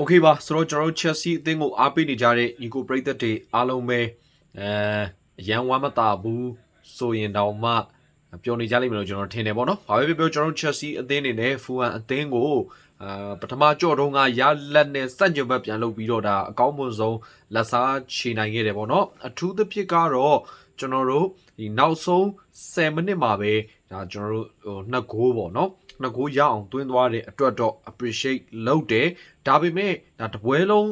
โอเคပါဆိုတော့ကျွန်တော်တို့ Chelsea အသင်းကိုအားပေးနေကြတဲ့ညီကိုပရိသတ်တွေအားလုံးပဲအဲအရန်ဝမ်းမသာဘူးဆိုရင်တောင်မှပျော်နေကြလိမ့်မယ်လို့ကျွန်တော်ထင်တယ်ပေါ့နော်။ဘာပဲပြောပြောကျွန်တော်တို့ Chelsea အသင်းအနေနဲ့ Fulham အသင်းကိုအာပထမကြော့တုန်းကရလက်နဲ့စန့်ကျင်ဘက်ပြန်လုပ်ပြီးတော့ဒါအကောင်းမွန်ဆုံးလက်စားချေနိုင်ခဲ့တယ်ပေါ့နော်။အထူးသဖြင့်ကတော့ကျွန်တော်တို့ဒီနောက်ဆုံး10မိနစ်မှာပဲဒါကျွန်တော်တို့ဟိုနှစ်ဂိုးပေါ့နော်။ နှစ်ဂိုးရအောင်သွင်းသွားတဲ့အတွက်တော့ appreciate လုပ်တယ်။ဒါပေမဲ့ဒါတပွဲလုံး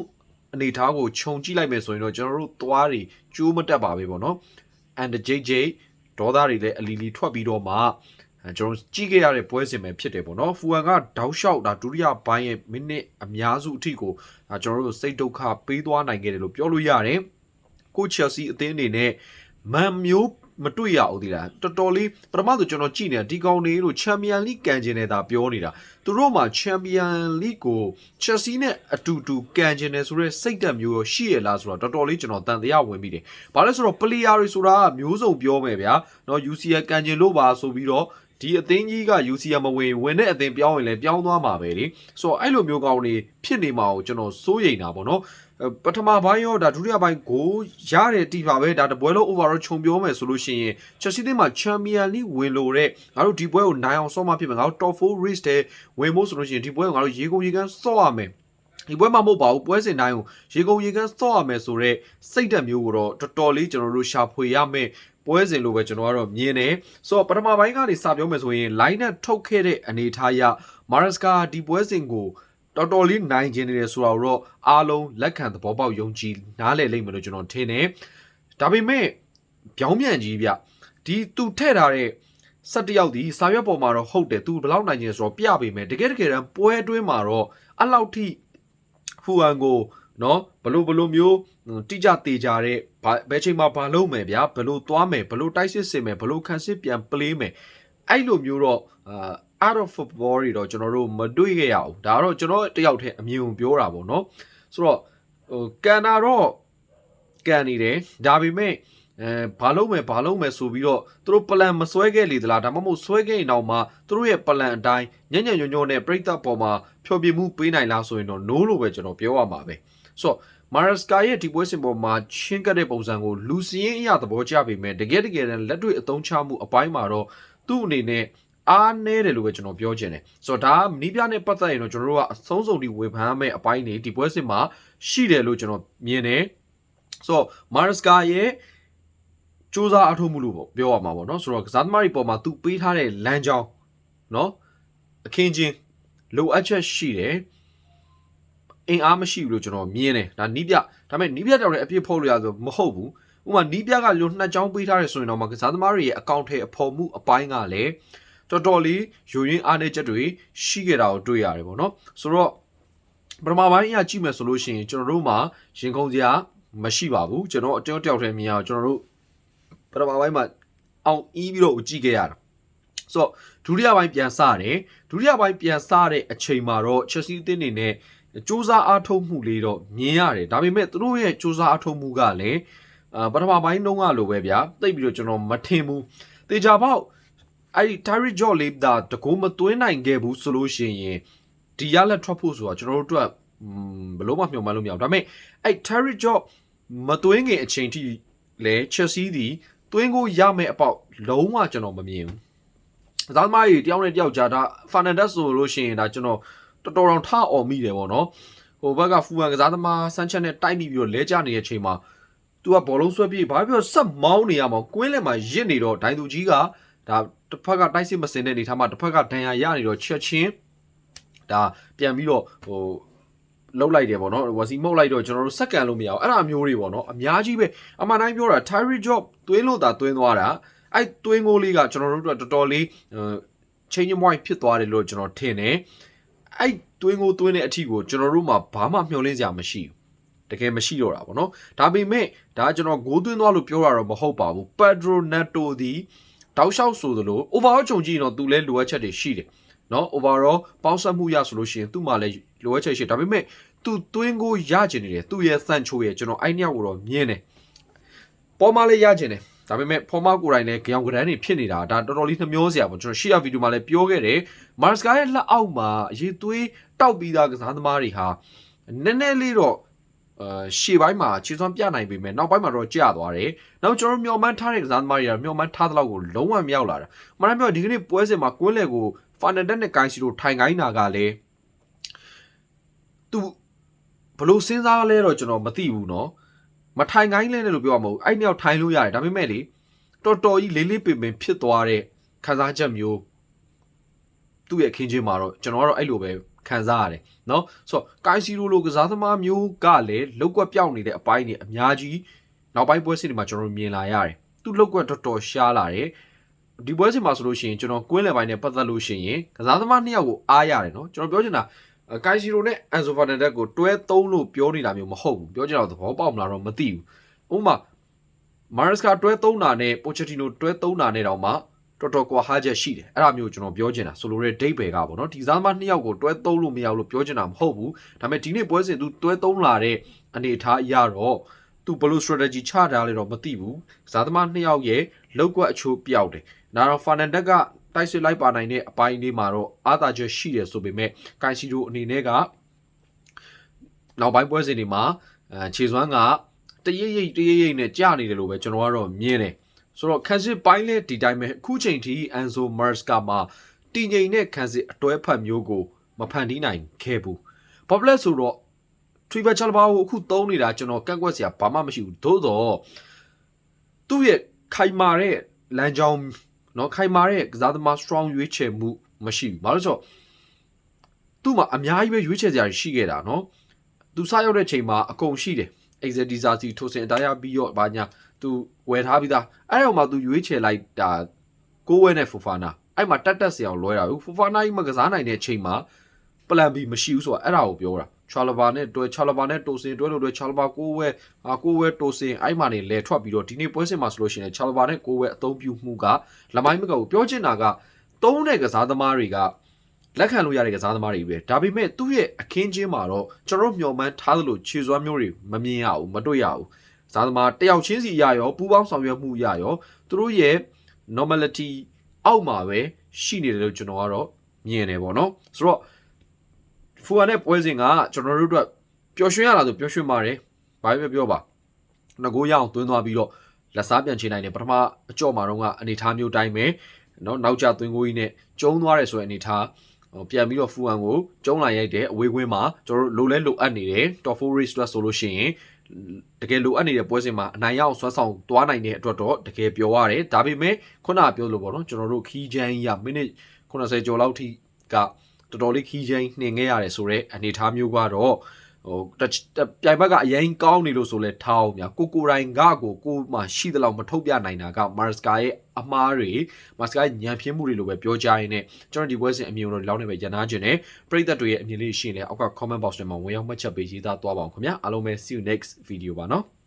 အနေထားကိုခြုံကြည့်လိုက်မယ်ဆိုရင်တော့ကျွန်တော်တို့သွားတွေကျိုးမတက်ပါပဲပေါ့နော်။ and JJ ဒေါသတွေလည်းအလီလီထွက်ပြီးတော့မှအဲကျွန်တော်ကြည့်ခဲ့ရတဲ့ပွဲစဉ်ပဲဖြစ်တယ်ပေါ့နော်ဖူဟန်ကတောက်လျှောက်ဒါဒုတိယပိုင်းရဲ့မိနစ်အများစုအထိကိုဒါကျွန်တော်တို့စိတ်ဒုက္ခပေးသွားနိုင်ခဲ့တယ်လို့ပြောလို့ရတယ်ကိုချယ်ဆီအသင်းအနေနဲ့မန်မျိုး မတွေ့ရအောင်ဒီလားတော်တော်လေးပထမဆိုကျွန်တော်ကြည့်နေတာဒီကောင်လေးတို့ချန်ပီယံလိကန်ကျင်နေတာပြောနေတာသူတို့မှာချန်ပီယံလိကိုချက်စီနဲ့အတူတူကန်ကျင်တယ်ဆိုတော့စိတ်သက်မျိုးရောရှိရလားဆိုတော့တော်တော်လေးကျွန်တော်တန်တရားဝင်ပြီးတယ်။ဘာလဲဆိုတော့ပလီယာတွေဆိုတာကမျိုးစုံပြောမယ်ဗျာ။နော် UCL ကန်ကျင်လို့ပါဆိုပြီးတော့ဒီအသင်းကြီးက UCL မဝင်ဝင်တဲ့အသင်းပြောင်းရင်လည်းပြောင်းသွားမှာပဲလေ။ဆိုတော့အဲ့လိုမျိုးကောင်းနေဖြစ်နေမှာကိုကျွန်တော်စိုးရိမ်တာပေါ့နော်။ ပထမပိုင်းရောဒါဒုတိယပိုင်းကိုရတဲ့တီပါပဲဒါတပွဲလုံး overall ခြုံပြောမယ်ဆိုလို့ရှိရင် Chelsea တင်းမှာ Champion League ဝင်လို့တဲ့ငါတို့ဒီပွဲကိုနိုင်အောင်ဆော့မှဖြစ်မယ်ငါတို့ top 4 race တဲ့ဝင်ဖို့ဆိုလို့ရှိရင်ဒီပွဲကိုငါတို့ရေကုန်ရေကန်းဆော့ရမယ်ဒီပွဲမှာမဟုတ်ပါဘူးပွဲစဉ်တိုင်းကိုရေကုန်ရေကန်းဆော့ရမယ်ဆိုတော့စိတ်ဓာတ်မျိုးကိုတော့တော်တော်လေးကျွန်တော်တို့ရှာဖွေရမယ်ပွဲစဉ်လိုပဲကျွန်တော်ကတော့မြင်တယ်ဆိုတော့ပထမပိုင်းကနေစပြောမယ်ဆိုရင် line နဲ့ထုတ်ခဲ့တဲ့အနေထားရ Maresca ဒီပွဲစဉ်ကို တော်တော်လေးနိုင်ကျင်နေတယ်ဆိုတာတော့အားလုံးလက်ခံသဘောပေါက်ယုံကြည်နားလည်လိမ့်မယ်လို့ကျွန်တော်ထင်တယ်ဒါပေမဲ့ပြောင်းပြန်ကြီးဗျဒီသူထည့်ထားတဲ့ဆက်တယောက်ဒီစာရွက်ပေါ်မှာတော့ဟုတ်တယ်သူဘယ်လောက်နိုင်ကျင်ဆိုတော့ပြပေမဲ့တကယ်တကယ်တမ်းပွဲအတွင်းမှာတော့အလောက်ထိဖူအန်ကိုနော်ဘလို့ဘလို့မျိုးတိကျသေးကြတဲ့ဘယ်ချိန်မှာဘာလုပ်မယ်ဗျာဘလို့သွားမယ်ဘလို့တိုက်စစ်စင်မယ်ဘလို့ခန်းစစ်ပြန် play မယ်အဲ့လိုမျိုးတော့အာ out of football တွေတော့ကျွန်တော်တို့မတွေ့ခဲ့ရဘူးဒါကတော့ကျွန်တော်တယောက်တည်းအမြင်ကိုပြောတာပေါ့နော်ဆိုတော့ဟိုကန်တာတော့ကန်နေတယ်ဒါပေမဲ့အဲဘာလုံးမယ်ဘာလုံးမယ်ဆိုပြီးတော့သူတို့ပလန်မဆွဲခဲ့လေသလားဒါမှမဟုတ်ဆွဲခဲ့ရင်တော့မှသူတို့ရဲ့ပလန်အတိုင်းညံ့ညံ့ညွညွနဲ့ပြိတ္တပေါ်မှာဖြောပြမှုပေးနိုင်လားဆိုရင်တော့ no လို့ပဲကျွန်တော်ပြောရမှာပဲဆိုတော့မာရစကာရဲ့ဒီပွဲစဉ်ပေါ်မှာချင်းကတဲ့ပုံစံကိုလူစီရင်အရသဘောကျပေမဲ့တကယ်တကယ်တမ်းလက်တွေ့အသုံးချမှုအပိုင်းမှာတော့သူ့အနေနဲ့ အားနည်းတယ်လို့ပဲကျွန်တော်ပြောချင်တယ်ဆိုတော့ဒါကနီးပြနဲ့ပတ်သက်ရင်တော့ကျွန်တော်တို့ကအဆုံးစုံဒီဝေဖန်ရမယ့်အပိုင်းတွေဒီပွဲစစ်မှာရှိတယ်လို့ကျွန်တော်မြင်တယ်ဆိုတော့မာရစကာရဲ့စူးစမ်းအထောက်မှုလို့ပေါ့ပြောရမှာပေါ့နော်ဆိုတော့ကစားသမားတွေပေါ်မှာသူပေးထားတဲ့လမ်းကြောင်းနော်အခင်းချင်းလိုအပ်ချက်ရှိတယ်အင်အားမရှိဘူးလို့ကျွန်တော်မြင်တယ်ဒါနီးပြဒါပေမဲ့နီးပြတောင်လည်းအပြစ်ဖို့လို့ရဆိုမဟုတ်ဘူးဥပမာနီးပြကလိုနှစ်ချောင်းပေးထားတယ်ဆိုရင်တော့မှကစားသမားတွေရဲ့အကောင့်ထဲအဖော်မှုအပိုင်းကလည်း တော်တော်လေးယူရင်းအားနည်းချက်တွေရှိခဲ့တာကိုတွေ့ရတယ်ပေါ့နော်ဆိုတော့ပထမပိုင်းအရကြည့်မယ်ဆိုလို့ရှိရင်ကျွန်တော်တို့မှာရင်ခုန်စရာမရှိပါဘူးကျွန်တော်အတောတယောက်တည်းမြင်အောင်ကျွန်တော်တို့ပထမပိုင်းမှာအောင်အီးပြီးတော့ကြည့်ခဲ့ရတာဆိုတော့ဒုတိယပိုင်းပြန်စတယ်ဒုတိယပိုင်းပြန်စတဲ့အချိန်မှာတော့ Chelsea အသင်းနေနဲ့စူးစမ်းအားထုတ်မှုလေးတော့မြင်ရတယ်ဒါပေမဲ့သူတို့ရဲ့စူးစမ်းအားထုတ်မှုကလည်းအာပထမပိုင်းတုန်းကလိုပဲဗျာတိတ်ပြီးတော့ကျွန်တော်မထင်ဘူးတေချာပေါက် အဲ့ဒီ Tyreek Joe လေးဒါတကူမသွင်းနိုင်ခဲ့ဘူးဆိုလို့ရှိရင်ဒီရလက်ထွက်ဖို့ဆိုတာကျွန်တော်တို့အတွက်ဘလို့မှမျှော်မှန်းလို့မရဘူးဒါပေမဲ့အဲ့ Tyreek Joe မသွင်းခင်အချိန်ထိလဲ Chelsea ဒီသွင်းကိုရမယ်အပေါက်လုံးဝကျွန်တော်မမြင်ဘူး။ဇာသမားကြီးတယောက်နဲ့တယောက်ကြားဒါ Fernandez ဆိုလို့ရှိရင်ဒါကျွန်တော်တော်တော်တော်ထအော်မိတယ်ပေါ့နော်။ဟိုဘက်ကဖူဟန်ကစားသမားဆန်းချက်နဲ့တိုက်ပြီးပြီးတော့လဲကျနေတဲ့အချိန်မှာ तू ကဘောလုံးဆွဲပြီးဘာပြောဆက်မောင်းနေရမှာကွင်းလက်မှာရစ်နေတော့ဒိုင်သူကြီးက ဒါတစ်ဖက်ကတိုက်စစ်မစင်တဲ့အနေထားမှာတစ်ဖက်ကဒဏ်ရာရနေတော့ချက်ချင်းဒါပြန်ပြီးတော့ဟိုလှုပ်လိုက်တယ်ပေါ့နော်ဝစီမှုတ်လိုက်တော့ကျွန်တော်တို့စက္ကန်လို့မရအောင်အဲ့ဒါမျိုးတွေပေါ့နော်အများကြီးပဲအမှန်တိုင်းပြောတာ Tyree Job သွင်းလို့သာသွင်းသွားတာအဲ့သွင်းကိုလေးကကျွန်တော်တို့တော်တော်လေး change point ဖြစ်သွားတယ်လို့ကျွန်တော်ထင်တယ်အဲ့သွင်းကိုသွင်းတဲ့အထီကိုကျွန်တော်တို့မှဘာမှမျှော်လင့်စရာမရှိဘူးတကယ်မရှိတော့တာပေါ့နော်ဒါပေမဲ့ဒါကျွန်တော်ဂိုးသွင်းသွားလို့ပြောတာတော့မဟုတ်ပါဘူး Pedro Neto ဒီ တောက်လျှောက်ဆိုသလို overall ခြုံကြည့်ရင်တော့သူလဲလိုအပ်ချက်တွေရှိတယ်နော် overall ပေါင်းစပ်မှုရဆိုလို့ရှိရင်သူ့မှာလည်းလိုအပ်ချက်ရှိဒါပေမဲ့သူသွင်းကိုရကျင်နေတယ်သူ့ရဲ့စန့်ချိုးရဲ့ကျွန်တော်အဲ့ညကိုတော့မြင်တယ်ပေါ်မှာလည်းရကျင်တယ်ဒါပေမဲ့ဖော်မကိုယ်တိုင်လည်းကြောင်ကရန်တွေဖြစ်နေတာဒါတော်တော်လေးနှမျောစရာပေါ့ကျွန်တော်ရှေ့ရဗီဒီယိုမှာလည်းပြောခဲ့တယ်မာစကာရဲ့လက်အောက်မှာအရေးသွေးတောက်ပြီးသားကစားသမားတွေဟာနည်းနည်းလေးတော့ အာရှေ့ပိုင်းမှာခြေစွမ်းပြနိုင်ပေမဲ့နောက်ပိုင်းမှာတော့ကျသွားတယ်။နောက်ကျွန်တော်မျော်မှန်းထားတဲ့ကစားသမားတွေကမျော်မှန်းထားတဲ့လောက်ကိုလုံးဝမရောက်လာတာ။မနက်ပြောဒီကနေ့ပွဲစဉ်မှာကွင်းလေကိုဖိုင်နယ်တက်နဲ့ကိုင်းစီတို့ထိုင်ခိုင်းတာကလည်းသူဘလို့စဉ်းစားလဲတော့ကျွန်တော်မသိဘူးเนาะမထိုင်ခိုင်းလဲလို့ပြောရမဟုတ်အဲ့မြောက်ထိုင်လို့ရတယ်ဒါပေမဲ့လေတော်တော်ကြီးလေးလေးပင်ပင်ဖြစ်သွားတဲ့ခံစားချက်မျိုးသူ့ရဲ့ခင်းချင်းမှာတော့ကျွန်တော်ကတော့အဲ့လိုပဲ ခံစားရတယ်နော်ဆိုတော့ကိုင်စီရိုလိုကစားသမားမျိုးကလည်းလောက်ကွက်ပြောင်းနေတဲ့အပိုင်းတွေအများကြီးနောက်ပိုင်းပွဲစဉ်တွေမှာကျွန်တော်မြင်လာရတယ်သူလောက်ကွက်တော်တော်ရှားလာတယ်ဒီပွဲစဉ်မှာဆိုလို့ရှိရင်ကျွန်တော်ကွင်းလယ်ပိုင်းနဲ့ပတ်သက်လို့ရှိရင်ကစားသမားနှစ်ယောက်ကိုအားရတယ်နော်ကျွန်တော်ပြောချင်တာကိုင်စီရိုနဲ့အန်ဆိုဖာနန်ဒက်ကိုတွဲသုံးလို့ပြောနေတာမျိုးမဟုတ်ဘူးပြောချင်တာသဘောပေါက်မလားတော့မသိဘူးဥပမာမာရက်စ်ကတွဲသုံးတာနဲ့ပိုချက်တီနိုတွဲသုံးတာနဲ့တောင်မှ တော်တော်ကွာဟာချက်ရှိတယ်အဲ့ဒါမျိုးကျွန်တော်ပြောချင်တာဆိုလိုတဲ့ဒိတ်ပဲကပေါ့နော်ဒီစားသမားနှစ်ယောက်ကိုတွဲသုံးလို့မရဘူးလို့ပြောချင်တာမဟုတ်ဘူးဒါပေမဲ့ဒီနေ့ပွဲစဉ်သူတွဲသုံးလာတဲ့အနေအထားအရတော့သူဘယ်လို strategy ချထားလဲတော့မသိဘူးကစားသမားနှစ်ယောက်ရဲ့လောက်ကွက်အချိုးပြောက်တယ်နာတော့ဖာနန်ဒက်ကတိုက်စစ်လိုက်ပါနိုင်တဲ့အပိုင်းလေးမှာတော့အာသာချက်ရှိတယ်ဆိုပေမဲ့ကိုင်စီရိုအနေနဲ့ကနောက်ပိုင်းပွဲစဉ်တွေမှာအဲခြေစွမ်းကတရိပ်ရိပ်တရိပ်ရိပ်နဲ့ကြာနေတယ်လို့ပဲကျွန်တော်ကတော့မြင်တယ် ဆိုတော့ခန်းစစ်ပိုင်းလဲဒီတိုင်းပဲအခုချိန်ထိအန်ဆိုမာစကာမှာတည်ငြိမ်တဲ့ခန်းစစ်အတွဲဖတ်မျိုးကိုမဖန်တီးနိုင်ခဲ့ဘူးဘာဖြစ်လဲဆိုတော့ Trevor Chalaba ကိုအခုသုံးနေတာကျွန်တော်ကန့်ကွက်စရာဘာမှမရှိဘူးသို့တော့သူ့ရဲ့ခိုင်မာတဲ့လမ်းကြောင်းเนาะခိုင်မာတဲ့ကစားသမား strong ရွေးချယ်မှုမရှိဘူးဘာလို့ဆိုတော့သူ့မှာအများကြီးပဲရွေးချယ်စရာရှိခဲ့တာเนาะသူစရောက်တဲ့ချိန်မှာအကုန်ရှိတယ် exediza စီထိုးစင်အတရားပြီးတော့ဘာညာသူဝယ်ထားပြီးသားအဲ့တော့မှသူရွေးချယ်လိုက်တာကိုဝဲနဲ့ဖူဖာနာအဲ့မှာတက်တက်စရာလွဲတာဘူးဖူဖာနာကြီးမကစားနိုင်တဲ့ချိန်မှာ plan B မရှိဘူးဆိုတာအဲ့ဒါကိုပြောတာချာလဘာနဲ့တွဲချာလဘာနဲ့တိုစင်တွဲလို့တွဲချာလဘာကိုဝဲအာကိုဝဲတိုစင်အဲ့မှာနေလဲထွက်ပြီးတော့ဒီနေ့ပွဲစဉ်မှာဆိုလို့ရှိရင်ချာလဘာနဲ့ကိုဝဲအသုံးပြုမှုကလမိုင်းမကဘူးပြောချင်တာကသုံးတဲ့ကစားသမားတွေက လက်ခံလို့ရတဲ့ကစားသမားတွေပဲဒါပေမဲ့သူ့ရဲ့အခင်းချင်းမှာတော့ကျွန်တော်မျှော်မှန်းထားသလိုခြေစွမ်းမျိုးတွေမမြင်ရဘူးမတွေ့ရဘူးကစားသမားတယောက်ချင်းစီရရောပူးပေါင်းဆောင်ရွက်မှုရရောသူတို့ရဲ့ normality အောက်မှာပဲရှိနေတယ်လို့ကျွန်တော်ကတော့မြင်တယ်ပေါ့နော်ဆိုတော့ဖူအန်နဲ့ပွဲစဉ်ကကျွန်တော်တို့အတွက်ပျော်ရွှင်ရတာဆိုပျော်ရွှင်ပါတယ်ဘာပဲပြောပါငကိုရအောင်သွင်းသွားပြီးတော့လက်စားပြန်ချနိုင်တယ်ပထမအကြော့မှာတော့ကအနေထားမျိုးတိုင်းပဲเนาะနောက်ကျသွင်းကိုကြီးနဲ့ကျုံသွားတယ်ဆိုတဲ့အနေထားဟို ပြန်ပြီးတော့ဖူအန်ကိုကျုံလာရိုက်တယ်အဝေးကွင်းမှာကျွန်တော်တို့လိုလဲလိုအပ်နေတယ် top 4 race အတွက်ဆိုလို့ရှိရင်တကယ်လိုအပ်နေတဲ့ပွဲစဉ်မှာအနိုင်ရအောင်ဆွမ်းဆောင်သွားနိုင်တဲ့အတွက်တော့တကယ်ပြောရတယ်ဒါပေမဲ့ခုနကပြောလို့ပေါ့နော်ကျွန်တော်တို့ခီးချမ်းရမိနစ်80ကျော်လောက်ထိကတော်တော်လေးခီးချမ်းနှင်ခဲ့ရတယ်ဆိုတော့အနေထားမျိုးကတော့ဟိုပြိုင်ဘက်ကအရင်ကောင်းနေလို့ဆိုလဲထားအောင်များကိုကိုရိုင်းကကိုကိုမှရှိသလောက်မထုတ်ပြနိုင်တာကမာစကာရဲ့ အမားတွေမာစကာရဲ့ညံပြင်းမှုတွေလို့ပဲပြောကြရင်းနဲ့ကျွန်တော်ဒီပွဲစဉ်အမြင်တော့ဒီလောက်နဲ့ပဲရန်နာခြင်းနဲ့ပရိသတ်တွေရဲ့အမြင်လေးရှိရင်လည်းအောက်က comment box ထဲမှာဝင်ရောက်မှတ်ချက်ပေးရေးသားသွားပါအောင်ခင်ဗျာအားလုံးပဲ see you next video ပါနော်